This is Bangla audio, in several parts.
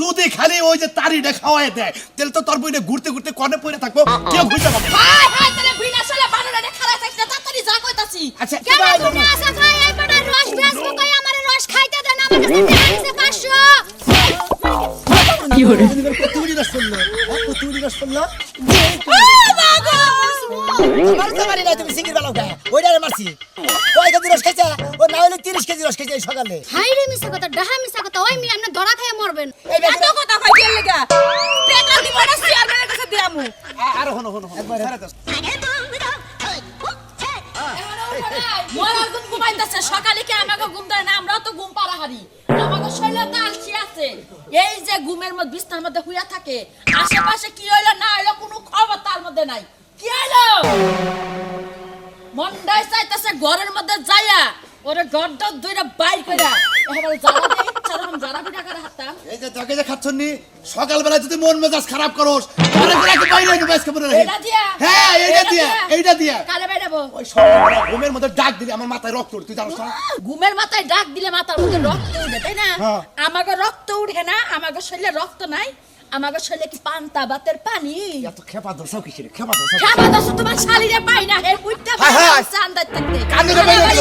যদি খালি ওই যে তারিটা খাওয়াই দেয় তাহলে তো তোর বইনে ঘুরতে ঘুরতে কনে পড়ে থাকব। কেউ ঘুরতে পারবে না। হাই হাই তাহলে বিনা সালে বানারে খারাপ থাকতে তাড়াতাড়ি যা কইতাছি। আচ্ছা কেন তুমি আসা কই এই বড় রস কই আমারে রস খাইতে দেন আমার কাছে টাকা আছে 500 কতগুলি রস করল কতগুলি রস করল আমার 30 কেজি রস খেয়েছি সকালে। হাই রে মিছা কথা ডাহা মিছা কথা ওই মি আপনি ধরা খায় মরবেন। এত কথা কই কেন লাগা? পেট্রোল দিব না চেয়ারম্যানের কাছে দিয়ামু? আর হন হন হন একবার। আরে মরার ঘুম ঘুমাইতেছে সকালে কি আমাকে ঘুম ধরে না? আমরাও তো ঘুম পাড়া হারি আমাকে শৈল তো আলসি আছে এই যে ঘুমের মধ্যে বিস্তার মধ্যে হুইয়া থাকে আশেপাশে কি হইল না হইল কোনো খবর তার মধ্যে নাই। কি হইল? মন্ডায় চাইতেছে ঘরের মধ্যে যাইয়া ওরে গড্ডর দুইটা বাইর কইরা এবারে যারা দিয়ে ইচ্ছা যারা বিনা করে হাতাম এই যে তোকে যে খাচ্ছনি সকালবেলা যদি মন মেজাজ খারাপ করোস তাহলে করে বাইরে দিয়া। হ্যাঁ এইটা দিয়া এইটা দিয়া। কালে বাইরাবো ওই সকালবেলা ঘুমের মধ্যে ডাক দিলি আমার মাথায় রক্ত উঠে, তুই জানোস না? ঘুমের মাথায় ডাক দিলে মাথার মধ্যে রক্ত উঠে তাই না? হ্যাঁ। আমাকে রক্ত উঠে না আমাকে শরীরে রক্ত নাই। আমাকে শরীরে কি পান্তা বাতের পানি? এত খেপা দোষাও কিসের? খেপা দোষাও খাবার দশ তোমার শালিরে পাই না হে হ্যাঁ, হ্যাঁ। চান্দার থাকতে। কান্দে বাইরে গেল।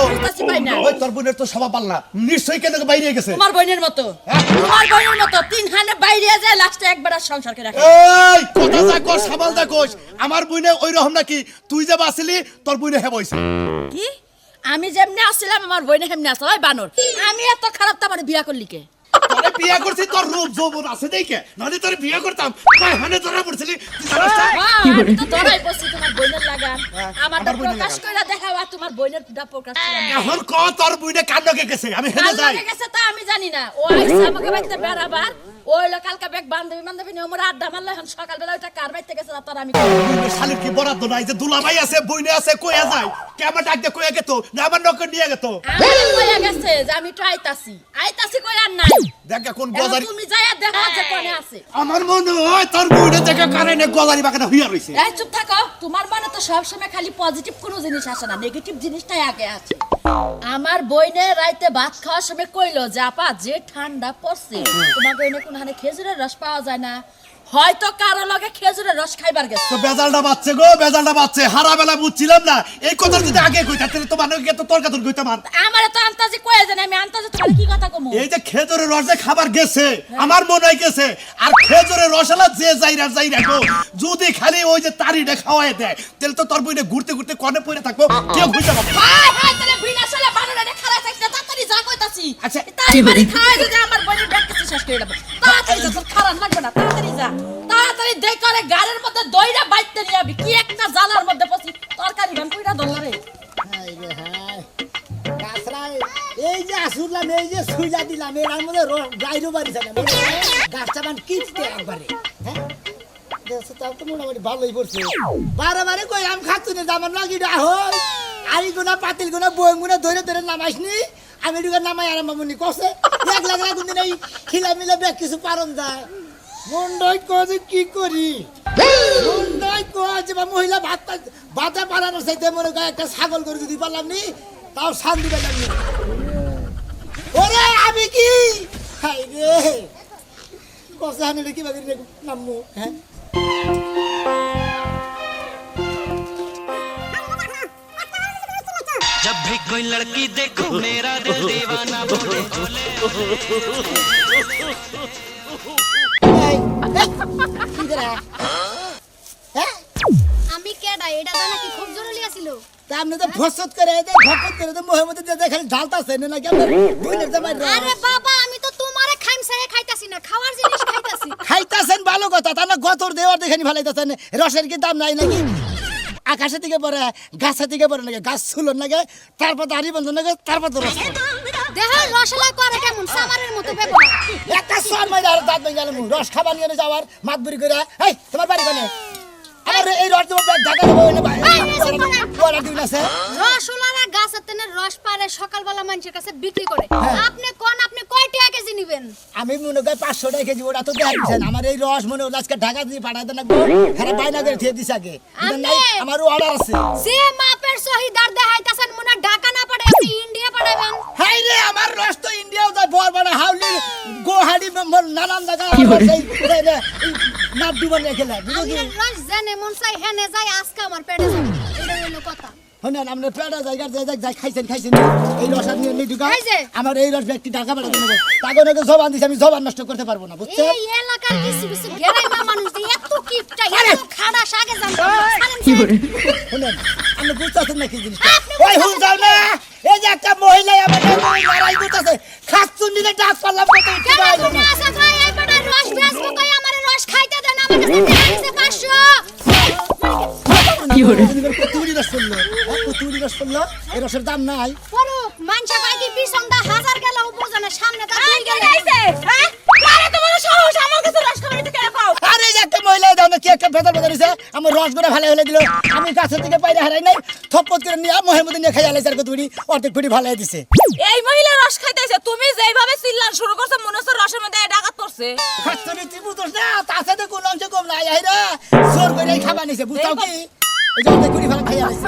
না। ওই তোর বোনের তো সভা পাল্লা। নিশ্চয়ই কেন বাইরে গেছে? তোমার বোনের মতো। হ্যাঁ। তোমার বোনের মতো। তিন হানে বাইরে যায় লাস্টে একবার আর সংসারকে রাখে। এই কথা যা কস সাবাল যা কস। আমার বইনে ওই রকম নাকি? তুই যে বাসিলি তোর বইনে হে বইছে কি? আমি যেমনি আসছিলাম আমার বোনে হেমনি আসলে ওই বানর। আমি এত খারাপ তো আমার বিয়া করলি কে? তোরে বিয়ে করছি তোর রূপ যৌবন আছে দেখে। নাহলে তোরে বিয়ে করতাম। কয় হানে ধরা পড়ছিলি। তুই জানোস না? হ্যাঁ, আমি তো ধরাই পড়ছি তোমার বোনের লাগান হ্যাঁ, আমারটা আমার প্রকাশ কইরা দেখাও আর তোমার বোনের দা প্রকাশ কইরা এখন ক তোর বইনে কান্নকে গেছে? আমি হেনে যাই। লাগে গেছে তা আমি জানি না। ও আইসা আমাকে বাড়িতে বেড়াবার। ওই লো কালকে ব্যাগ বান্ধবী বান্ধবী নিয়ে ওমরা আড্ডা মারলো। এখন সকালবেলা ওইটা কার বাড়িতে গেছে তার আমি শালির কি বরাদ্দ নাই যে দুলাভাই আছে বইনে আছে কইয়া যায়? কে আমার ডাক দিয়ে কইয়া গেতো? না আমার নিয়ে গেতো? আমার কইয়া গেছে যে আমি তো আইতাছি। আইতাছি কই আর নাই। দেখ কোন গজারি তুমি যাইয়া দেখো যে কোনে আছে। আমার মনে হয় তোর দেখে কারেন্টে গজারি বাগানে হইয়া রইছে। এই চুপ থাকো। তোমার মনে তো সব সময় খালি পজিটিভ কোনো জিনিস আসে না। নেগেটিভ জিনিসটাই আগে আছে। আমার বইনে রাইতে ভাত খাওয়ার সময় কইলো যে আপা যে ঠান্ডা পড়ছে তোমাকে কোন হানে খেজুরের রস পাওয়া যায় না? হয়তো কারও লগে খেজুরের রস খাইবার গেছে। তো বেজালটা বাচ্চে গো বেজালটা বাচ্চে হারা বেলা বুঝছিলাম না। এই কথা যদি আগে কইতা তাহলে তো মানুষ তো তোর কাতর কইতাম আর। আমারে তো আন্তাজি কয়ে জানে আমি আন্তাজি তোমার কি কথা কমু? এই যে খেজুরের রস যে খাবার গেছে আমার মনে হয় গেছে। আর খেজুরের রস হলো যে যাইরা যাইরা গো যদি খালি ওই যে তারিটা খাওয়াই দেয় তাহলে তো তোর বইনে ঘুরতে ঘুরতে কনে পড়ে থাকব কেউ ঘুরতে পারবে না। হাই হাই তাহলে বিনা সালে বানারে খারাপ থাকতে তাড়াতাড়ি যা কইতাছি। আচ্ছা। তাড়াতাড়ি যদি আমার বোনের ব্যাগ কিছু শেষ করে দেবো। তাড়াতাড়ি যা তোর খারাপ লাগবে না তাড়াতাড়ি যা। তাড়াতাড়ি দেখ করে, গাড়ির মধ্যে দইরা বাইতে নিয়ে আবি কি একটা জালার মধ্যে পছি তরকারি গান কইরা দলারে হাই রে। হাই কাছরা এই যে আসুরলাম, এই যে সুইলা দিলাম, এর মধ্যে গাইরো বাড়ি না। গাছটা বান কিনতে একবারে। হ্যাঁ? দেখছ তাও তো মোটামুটি ভালোই পড়ছে। বারে বারে কই, আম খাচ্ছি না লাগি না হই আরি গুনা, পাতিল গুনা বই গুনা ধরে ধরে নামাইসনি আমি দুটো নামাই আর মামুনি কষে এক লাখ লাখ দিন এই খিলা মিলা ব্যাগ কিছু পারন যায়। মন্ডই কজে কি করি মন্ডই কজ বা মহিলা ভাত পা- ভাতে পারানোর সাথে মনে করে একটা ছাগল করে যদি পারলাম নি তাও শান্তি পেলাম নি ওরে আমি কি হাই রে কষে হানি রে কিবা করে নামবো হ্যাঁ जब भी कोई लड़की देखो मेरा दिल दीवाना बोले এই, এই, কি করে? হ্যাঁ আমি কেডা? এটা জানা কি খুব জরুরি আছিল। তা আপনি তো ফসত করে দে ঘপত করে দে মোহের মধ্যে খালি ঢালতাছে না নাকি আপনার বুঝলেন তো ভাই আরে বাবা আমি তো তোমারে খাইম খাইতাছি না খাওয়ার জিনিস খাইতাছি। খাইতাছেন ভালো কথা তা না গতর দেওয়ার দেখে ভালাইতাছেন রসের কি দাম নাই নাকি? আকাশের দিকে পড়ে গাছের দিকে পড়ে নাকি গাছ ছুলো নাকি তারপর দাড়ি বন্ধ নাকি তারপর তো রস রসলা করে কেমন? সামারের মতো ব্যবহার একটা সর মাইরা আর দাঁত ভেঙে গেলাম রস খাবার নিয়ে যাওয়ার মাত বুড়ি করে এই তোমার বাড়ি কোনে? এই রস ব্যাগ ঢাকা দেবো এনে। বড় দিন আছে। রসলারা তেনে রস পারে সকালবেলা মানুষের কাছে বিক্রি করে। আপনি কোন আপনি কয় টাকা কেজি নিবেন? আমি মনে করি পাঁচশো টাকা কেজি ওটা তো দেখছেন। আমার এই রস মনে হলো আজকে ঢাকা দিয়ে পাঠাতে না হ্যাঁ বাইনা করে খেয়ে দিস আগে। আমার অর্ডার আছে। যে মাপের সহিদার দেখাইতাছেন মনে হয় ঢাকা না ইন্ডিয়া পারে হাই রে আমার রস তো ইন্ডিয়াও যায় বর হাউলি গুয়াহাটি ম- নানান জায়গা এই নাপ ডুবান রেখে লাগে বুঝো কি আপনার রস জেনে মন চাই হেনে যাই আজকে আমার পেটে এটা হলো কথা। শুনেন আপনি পেটা জায়গার যে যাই খাইছেন খাইছেন। এই রস আপনি এনে ঢুকা এই যে। আমার এই রস ব্যক্তি ঢাকা বেড়াতে নেব। তাকে জবান দিছে আমি জবান নষ্ট করতে পারব না বুঝছেন? এই এলাকার কিছু কিছু গেরাইমা মানুষ যে এত কিপটা আরে! খাড়া সাগে জানতো শুনেন আপনি বুঝতেছেন না কি জিনিসটা ওই হুন যাও না এই যে একটা মহিলা আমার লড়াই করতেছে খাচ্ছুন দিলে ডাক পারলাম কত উঠতে কেন তুমি আসা কই এই বেটা রস বেচবো কই আমার রস খাইতে দেন আমার কাছে টাকা আছে 500 কতুরি রস করল কতুরি রস করল এই রসের দাম নাই। পরুক মানসা কয় কি বিসন্দা হাজার গেল উপজনের সামনে তার দুই গেলে। হ্যাঁ? দাও কি একটা ভেতর ভেতর দিছে আমার রস করে ভালো হলে দিল। আমি গাছের থেকে বাইরে হারাই নাই থপ্পত করে নিয়ে মহের মধ্যে নিয়ে খাই আলাইছে আর কতুরি অর্ধেক কুড়ি ভালো দিছে। এই মহিলা রস খাইতেছে তুমি যেইভাবে চিল্লান শুরু করছ মনে হচ্ছে রসের মধ্যে ডাকাত পড়ছে। খাচ্ছুনি তুই বুঝোস না তার সাথে কোনো অংশ কম নাই আইরা জোর করে খাবার নিছে বুঝতাও কি? এই যে অর্ধেক কুড়ি ভালো খাই আলাইছে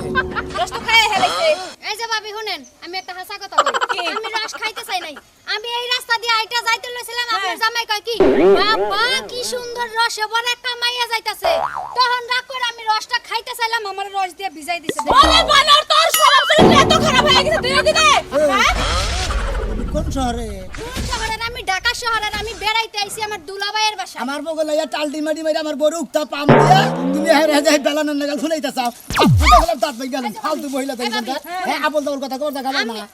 রস তো খাই হেলাইছে এই যে ভাবি শুনেন আমি একটা হাসা কথা বলি আমি রস খাইতে চাই নাই। আমি এই রাস্তা দিয়ে আইটা যাইতে লইছিলাম আপনার জামাই কয় কি? বাবা কি সুন্দর রস এবার একটা মাইয়া যাইতাছে। তখন রাগ করে আমি রসটা খাইতে চাইলাম আমার রস দিয়ে ভিজাই দিছে। ওরে বানর তোর স্বভাব এত খারাপ হয়ে গেছে তুই কি হ্যাঁ। কোন শহরে? কোন শহরের ঢাকা আমি বেড়াইতে আইছি আমার দুলাভাইয়ের বাসা আমার বগল ইয়া টালটি মাডি মারি আমার বড় উক্তা পাম দিয়া তুমি হেরে হেরে বেলানোর নাগাল ফুলাইতা চাও গেলাম তাত ভাই গেলাম ফালতু মহিলা তাই হ্যাঁ আবল তাবল কথা কর দেখা না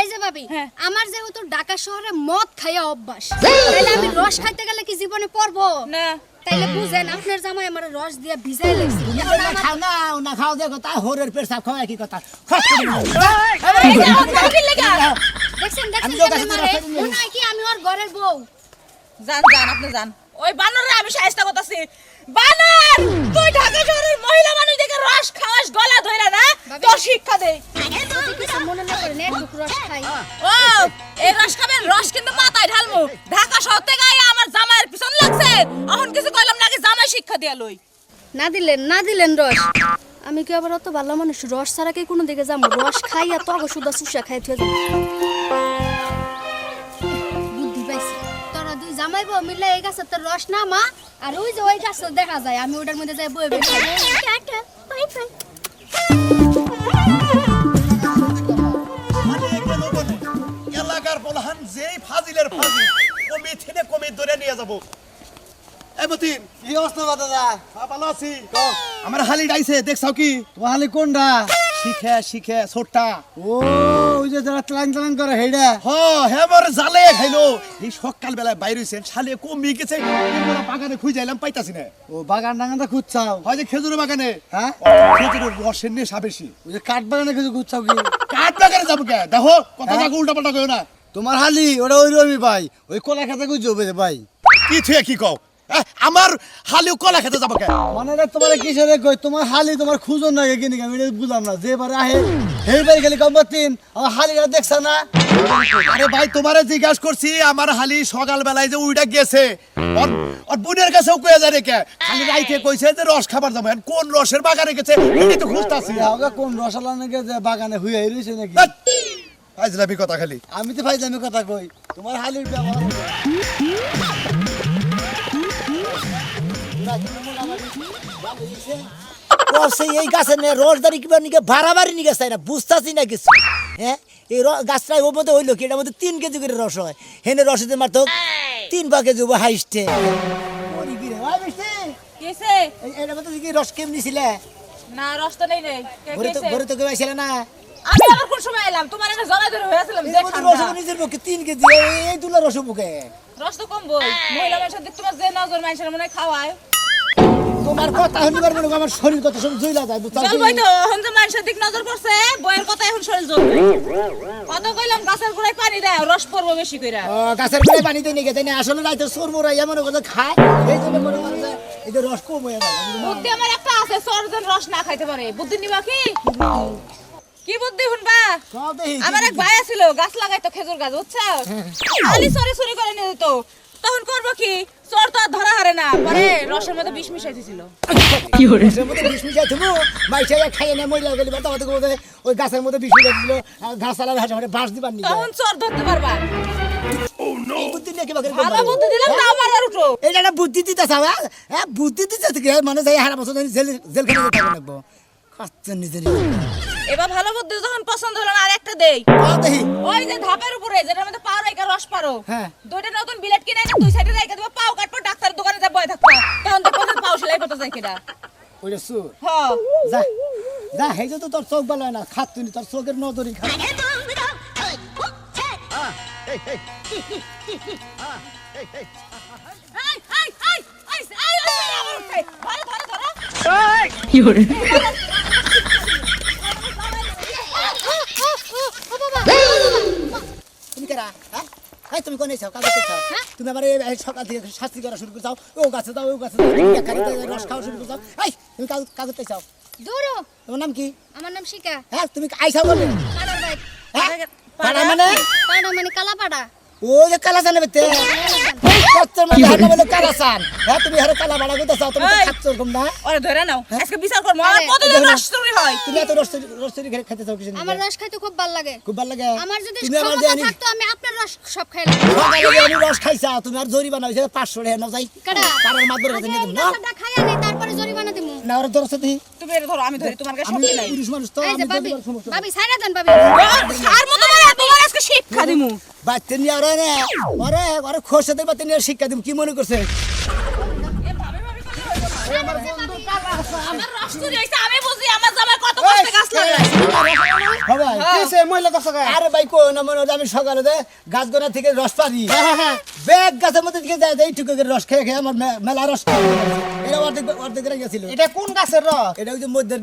এই যে ভাবি হ্যাঁ। আমার যেহেতু ঢাকা শহরে মদ খাইয়া অভ্যাস তাহলে আমি রস খাইতে গেলে কি জীবনে পড়ব না তাইলে বুঝেন আপনার জামাই আমার রস দিয়ে ভিজাই লাগছে। না খাও না না খাও দেখো তা হোরের পেশাব খাওয়া কি কথা। খস করে দেখছেন আমি দেখছেন মারে? কি ওর ঘরের বউ। জান জান আপনি জান ওই বানরে আমি করতেছি। বানর তুই ঢাকা শহরের মহিলা মানুষ দেখে রস খাওয়াস গলা ধইরা না? তোর শিক্ষা দে। যদি মনে না করেন একটু রস খাই। ও এই রস খাবেন রস কিন্তু মাথায় ঢালমু। ঢাকা শহর থেকে আমার জামাইয়ের পিছন লাগছে? এখন কিছু কইলাম নাকি জামাই শিক্ষা দিয়া লই। না দিলেন না দিলেন রস। আমি কি আবার অত ভালো মানুষ? রস ছাড়া কি কোনো দিকে যাব? রস খাই আর তগ সুদা সুসা খাই থুয়ে যাব। বুদ্ধি পাইছি। তোরা দুই জামাই বউ মিলে এই গাছের তো রস না মা? আর ওই যে ওই গাছ দেখা যায়। আমি ওটার মধ্যে যাই বই এলাকার বলহান যেই ফাজিলের ফাজিল। কমি থেকে কমি ধরে নিয়ে যাব। এই মতিন কি অবস্থা দাদা? হ্যাঁ, ভালো আছি। আমার হালি ডাইছে দেখছাও কি? ওহালি কোনটা শিখে শিখে ছোটটা। ও ওই যে যারা চালান চালান করে হেডা হ হে মোর জালে খাইলো। এই সকাল বেলায় বাইরে হইছেন শালে কমি গেছে। আমরা বাগানে খুঁজে যাইলাম পাইতাছি না। ও বাগান ডাঙাটা খুঁজছাও? হয় যে খেজুর বাগানে। হ্যাঁ? খেজুরের রসের নেশা বেশি। ওই যে কাঠ বাগানে কিছু খুঁজছাও কি? কাঠ বাগানে যাব কে? দেখো কথা হ্যাঁ? উল্টা পাল্টা কইও না। তোমার হালি ওটা ওই রবি ভাই। ওই কলা খাতে খুঁজছো বেদে ভাই। কি থুয়ে কি কও? আমার হালি কলা খেতে যাব কে মানে রে তোমার কিসের কই? তোমার হালি তোমার খুঁজন না কিনি আমি এটা বুঝলাম না যে বারে আহে সেই বাড়ি গেলে কম তিন আমার হালিটা দেখছ না। আরে ভাই তোমারে জিজ্ঞাসা করছি আমার হালি সকাল বেলায় যে উইটা গেছে ওর বোনের কাছেও কয়ে যায় রেখে খালি রাইতে কইছে যে রস খাবার যাব। কোন রসের বাগানে গেছে? এটাই তো খুঁজতাছি। কোন রসালা নাকি যে বাগানে হুয়ে রয়েছে নাকি? আজলাবি কথা খালি। আমি তো ফাইজামি কথা কই তোমার হালির ব্যবহার এই গাছে নে রসদারি কিবা নিকে বাড়াবাড়ি নিকে চাই না বুঝতাছি না কিছু। হ্যাঁ? এই ওর মধ্যে হইল কি এটার মধ্যে তিন কেজি করে রস হয়। হেনে রসে মাত্র তিন বা কেজি হাইস্টে এটার মধ্যে রস কেমনি ছিলে? না রস তো নেই কে ঘরে তো ঘরে তো কেউ না। আমি আবার কোন সময় এলাম? তোমার একটা জলা ধরে হয়েছিলাম যে এর মধ্যে ঠান্ডা। রস নিজের পক্ষে তিন কেজি এই- এই রস বুকে রস তো কম বই মহিলা মানুষের দিক তোমার যে নজর মানুষের মনে খাওয়ায়। তোমার কথা শুনিবার মনে আমার শরীর কত সব জুইলা যায় বুঝতে চলবই তো এখন যে মানুষের দিক নজর পড়ছে বইয়ের কথা এখন শরীর জ্বলবে কত কইলাম গাছের গোড়ায় পানি দেয় রস পড়ব বেশি কইরা। গাছের গোড়ায় পানি দিয়ে নিয়ে গেছে না আসলে রাইতে সোর মোরা এমন কথা খায়। এই জন্য মনে হয় এই যে রস কম হয়ে যায় বুদ্ধি আমার একটা আছে সরজন রস না খাইতে পারে। বুদ্ধি নিবা কি? কি বুদ্ধি শুনবা? আমার এক ভাই ছিল গাছ লাগাইতো খেজুর গাছ বুঝছ খালি সরি সরি করে নিয়ে তখন করব কি? চোর তো আর ধরা হারে না। পরে রসের মধ্যে বিষ মিশাই দিছিল। গাছের মধ্যে বিষ মিশাই তুমি মাইসে খাইয়ে না মহিলা গেলি বা তোমাদের বলতে ওই গাছের মধ্যে বিষ মিশাই দিল গাছ আলাদা হাসে মানে বাঁশ দিবার নিয়ে। তখন চোর ধরতে পারবা। বুদ্ধি নিয়ে কিবা করে ভালো বুদ্ধি দিলাম তাও মারার উঠো। এটা একটা বুদ্ধি দিতেছে হ্যাঁ হ্যাঁ বুদ্ধি দিতেছে থেকে মানে যাই হারা বছর জেল এবার ভালো বুদ্ধি যখন পছন্দ হলো না আর একটা দেই দেখি ওই যে ধাপের উপরে যেটার মধ্যে পাও রেখে রস পারো হ্যাঁ। দুইটা নতুন বিলেট কিনে এনে দুই সাইডে রেখে দেবো পাও কাটবো ডাক্তারের দোকানে যা বয়ে থাকব তখন দেখব যে পাও সেলাই করতে চাই কিনা ওইটা সুর হ যা যা যে তো তোর চোখ ভালো না খাত তুই তোর চোখের নজরই খা এই, এই, এই, এই, এই, এই, ধরো, ধরো, ধরো। তুমি কেরা হ্যাঁ এই তুমি কোনে চাও কাজে চাও। তুমি আবার এই সকাল থেকে শাস্তি করা শুরু করে চাও ও গাছে যাও ও গাছে যাও রস খাওয়া শুরু করে চাও এই তুমি কাজ কাজ করতে চাও? দূরো তোমার নাম কি? আমার নাম শিকা। হ্যাঁ তুমি আইসা বলে। পাড়ার বাইক হ্যাঁ? পাড়া মানে? পাড়া মানে কালাপাড়া। ও যে কালা জানে বেতে? কচ্চর মানে বলে হ্যাঁ তুমি হারে কালা বাড়া তুমি তো। খাচ্ছ এরকম না? ওরে ধরে নাও। আজকে বিচার করব। আর। আরে, কতদিন রস চুরি হয়? তুমি এত রস রসরি খেতে চাও কিছু আমার রস খাইতে খুব ভালো লাগে। খুব ভালো লাগে? আমার যদি তুমি আমার জানি থাকতো আমি আপনার রস সব খাইলাম আমি রস খাইছা তুমি আর জরিমানা হয়েছে পাঁচশো টাকা নাও যাই। কারোর মাধ্যমে আগে নিয়ে না? রসটা খাইয়া নেই তারপরে জরিমানা দিমু। না ওরা তোর সাথে তুমি এটা ধরো আমি ধরি তোমার কাছে আমি নাই। পুরুষ মানুষ তো আমি বাবি বাবি সাইরা দেন বাবি আর মতো মারা শিক্ষা দিমু বাচ্চা নিয়ে ওরা নে ওরে ওরে খোসে বাচ্চা নিয়ে শিক্ষা দিমু কি মনে করছে আমার রস চুরি হয়েছে আমি বুঝি আমার জামাই কত কষ্টে গাছ সবাই কিসে মহিলা দশ টাকা আরে ভাই কো না মনে আমি সকালে দে গাছ গোনা থেকে রস পারি। ব্যাগ গাছের মধ্যে দিকে যায় এইটুকু করে রস খেয়ে খেয়ে আমার মেলা রস এটা অর্ধেক অর্ধেক রে গেছিল। এটা কোন গাছের রস? এটা ওই যে মধ্যের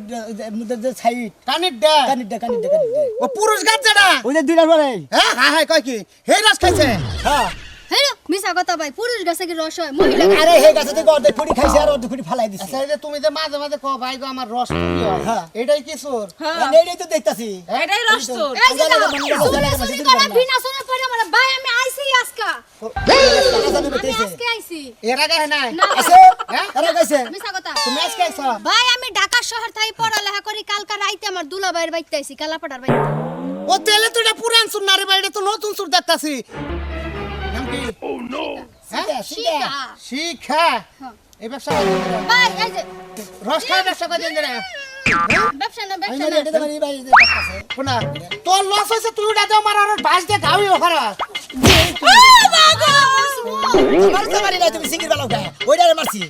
মধ্যের যে সাইড কানির ডে কানিড্ডা কানিড্ডা কানিড্ডা ও পুরুষ গাছ যেটা? ওই যে দুইটা পরে। হ্যাঁ হ্যাঁ হ্যাঁ কয় কি? হে রস খাইছে। হ্যাঁ। হেলো মিছা কথা ভাই পুরুষ গাছে কি রস হয়? মহিলা আরে হে গাছে থেকে অর্ধেক ফুটি খাইছে আর অর্ধেক ফুটি ফালাই দিছে। আচ্ছা এই যে তুমি যে মাঝে মাঝে কো ভাই গো আমার রস চুরি হয়। হ্যাঁ। এটাই কি সুর? মানে তো দেখতাছি। এটাই রস চোর এই যে আগে না, আগে বানিয়ে দাও, শুনে আগে শুনে বানিয়ে করা দাও। বিনা শুনে পড়ে আমার ভাই আমি আইছি আজকা। আমি আজকে আইছি। এর আগে না আছে? হ্যাঁ? আরে গাইছে মিছা কথা তুমি আজকে আইছো? ভাই আমি ঢাকা শহর থেকে পড়ালেখা করি কালকা রাইতে আমার দুলা ভাইয়ের বাইতে আইছি কালাপাড়ার বাইতে ও তেলে তো এটা পুরান সুর না রে ভাই এটা তো নতুন সুর দেখতাছি। সিধা। শিখা এই ব্যবসা। ভাই এই যে ব্যবসা করে রে ব্যবসা না ব্যবসা না এটা তো বাইরে দিয়ে দেখতাছে। শোনা তোর লস হয়েছে তুই উঠা দাও মার বাস গাউই ওখানে আমার জামারি নাই তুমি সিঙ্গির বালাও খায় ওইটা মারছি।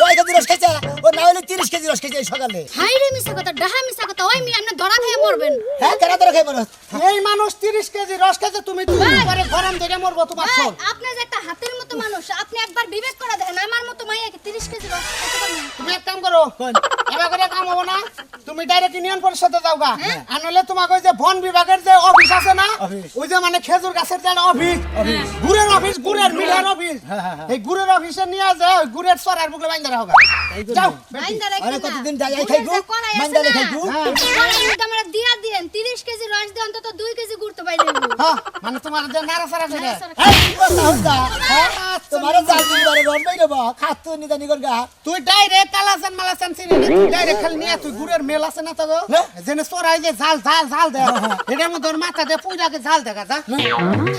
কয় কেজি রস খাইছে? ও না হলে তিরিশ কেজি রস খাইছে এই সকালে। হাই রে মিছা কথা ডাহা মিছা কথা ওই মি আপনি ধরা খেয়ে মরবেন। হ্যাঁ কেনা তোরা খাই বলো এই মানুষ তিরিশ কেজি রস খাইছে তুমি তুমি গরম ধরে মরবো তোমার সব আপনি যে একটা হাতের মতো মানুষ আপনি একবার বিবেক করে দেখেন আমার মতো মাইয়াকে 30 কেজি রস খেতে পারবেন তুমি এক কাম করো এবার করে কাম হব না তুমি ডাইরেক্ট ইউনিয়ন পরিষদে যাও গা। আর নইলে তোমাকে ওই যে বন বিভাগের যে অফিস আছে না। ওই যে মানে খেজুর গাছের যে অফিস গুড়ের অফিস গুড়ের মিলের অফিস। এই গুড়ের অফিসে নিয়ে যায় ওই গুড়ের সরার বুকলে বাইন্দা রাখো। যাও। আরে কতদিন যাই গুড়ের খাইবো? আছে খাইবো? আমরা দিয়া দিয়েন। 30 কেজি রস দিয়ে অন্তত 2 কেজি গুড় তো বাইরে হ্যাঁ মানে তোমার যে নাড়া সারা করে এই কথা হ্যাঁ তোমার জাল দিন বারে রন বাই দেবা খাত নি জানি গা। তুই ডাইরেক্ট কালাসান মালাসান চিনি নি। তুই ডাইরেক্ট খালি নিয়ে তুই গুড়ের মেল আছে না তো? হ্যাঁ। যেনে সরাই যে জাল জাল জাল দে। এটার মধ্যে মাথা দিয়ে পুইরাকে জাল দেখা যা।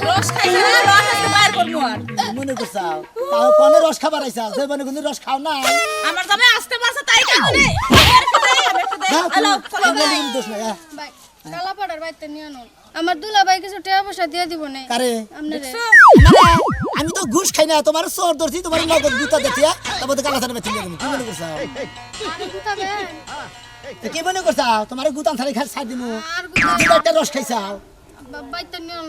রস খাইছে না? রস বাইর করব আর। মনে করছাও তাও কোনে রস খাবার আইছা? যে মানে কোন রস খাও না আমার জামাই আসতে পারছে তাই কাজ নেই আমি একটু দেই আমি একটু দেই হ্যাঁ হ্যালো চলো তুমি দোষ না হ্যাঁ। ভাই কালাপাড়ার বাইতে নিয়ে আনুন আমার দুলা ভাই কিছু টাকা পয়সা দিয়ে দিব না। কারে? আমি তো ঘুষ খাই না তোমার চোর ধরছি তোমার নগদ গুতা দেখিয়া তারপর কালা সারা বেঁচে গেলাম কি মনে করছাও কি মনে করছাও তোমার গুতান থালি খাই ছাড় দিমু। আর রস খাইছাও। বাইতে নিয়ে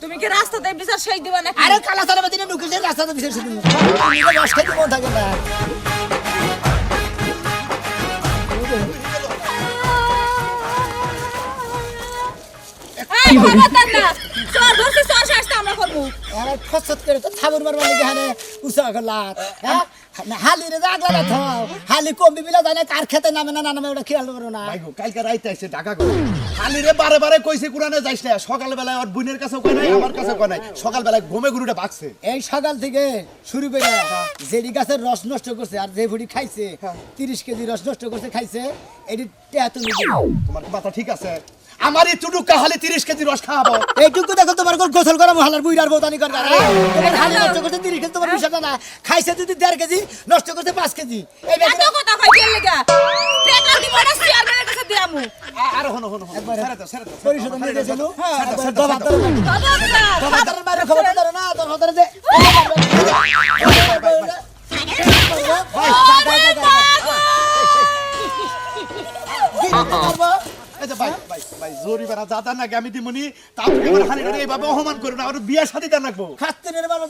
তুমি কি রাস্তাতে বিচার সেই দিবা নাকি আরে কালা সারা বেঁচে ঢুকেছে রাস্তাতে বিশেষ দিমু রস খাইতে মন থাকে না। আমরা করব। আরে ফসত করে তো থাবর মারবার লেগে উসা গলা হ্যাঁ? হালি রে আগলা না থাও হালি কমবি বিলা জানে কার খেতে নামে না নামে ওটা খেয়াল করো না। ভাই গো কালকে রাইতে আসছে ঢাকা করে খালি রে বারে বারে কইছে কুরানে যাইস না। সকালবেলায় ওর বোনের কাছেও কয় নাই আমার নাই। সকালবেলায় ঘুমে গুরুটা বাকছে এই সকাল থেকে শুরু করে যেডি গাছের রস নষ্ট করছে আর যে ভুড়ি খাইছে তিরিশ কেজি রস নষ্ট করছে খাইছে এটি তুমি তোমার মাথা ঠিক আছে? আমার এই টুটুকা হালি তিরিশ কেজি রস খাওয়াবো এইটুকু দেখো তোমার কোন গোসল করা মহালার বুইরার বোতানি করে তোমার হালি নষ্ট করছে তিরিশ কেজি তোমার বিষয়টা না খাইছে যদি দেড় কেজি নষ্ট করছে পাঁচ কেজি এই ব্যাপারে কথা কই কেন লাগা টাকা দিব না চেয়ারম্যানের কাছে আর হনো হনো হনো একবারে ছেড়ে দাও ছেড়ে দাও পরিশোধ নিয়ে গেছিল দাও, দাও, দাও। দবাতের বাইরে খবর ধরো না তোর যে এই যে ভাই ভাই ভাই জরিমানা যাতা নাকি আমি দিমুনি। তাও তুমি আমার হালি রে এইভাবে অপমান করো না আর বিয়া শাদি দেন রাখব।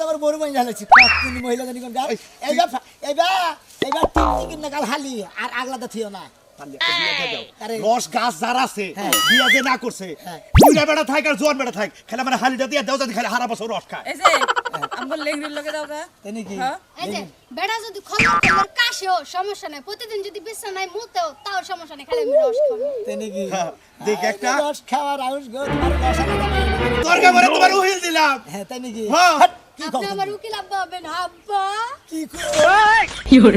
আমার বড় মাইন হালাইছি খাস্তিনি মহিলা জানি কোন গাছ এইবার এইবার এইবার টিকটিকির না কাল হালি আর আগলাটা থিও না। পারলে একটা বিয়া দিয়ে দাও। রস গাছ যারা আছে হ্যাঁ। বিয়া যে না করছে হ্যাঁ। বুড়া বেড়া থাক আর জোয়ান বেড়া থাক খেলে মানে হালিটা দিয়ে দাও যাতে খালি হারা বছর রস খায়। এই যে আমগো লেংড়ির লগে দাও গা। তাই নাকি? হ্যাঁ। এই যে বেড়া যদি খবর খবর কাশেও সমস্যা নাই প্রতিদিন যদি বিছানায় মুতেও তাও সমস্যা নাই খালি আমি রস খাব। তাই নাকি? হ্যাঁ, দেখ একটা। রস খাওয়ার আউস গো তোমার রস উহিল দিলাম। হ্যাঁ তাই নাকি? হ্যাঁ। কি আপনি আমার উকিল আব্বা হবেন আব্বা। কি কো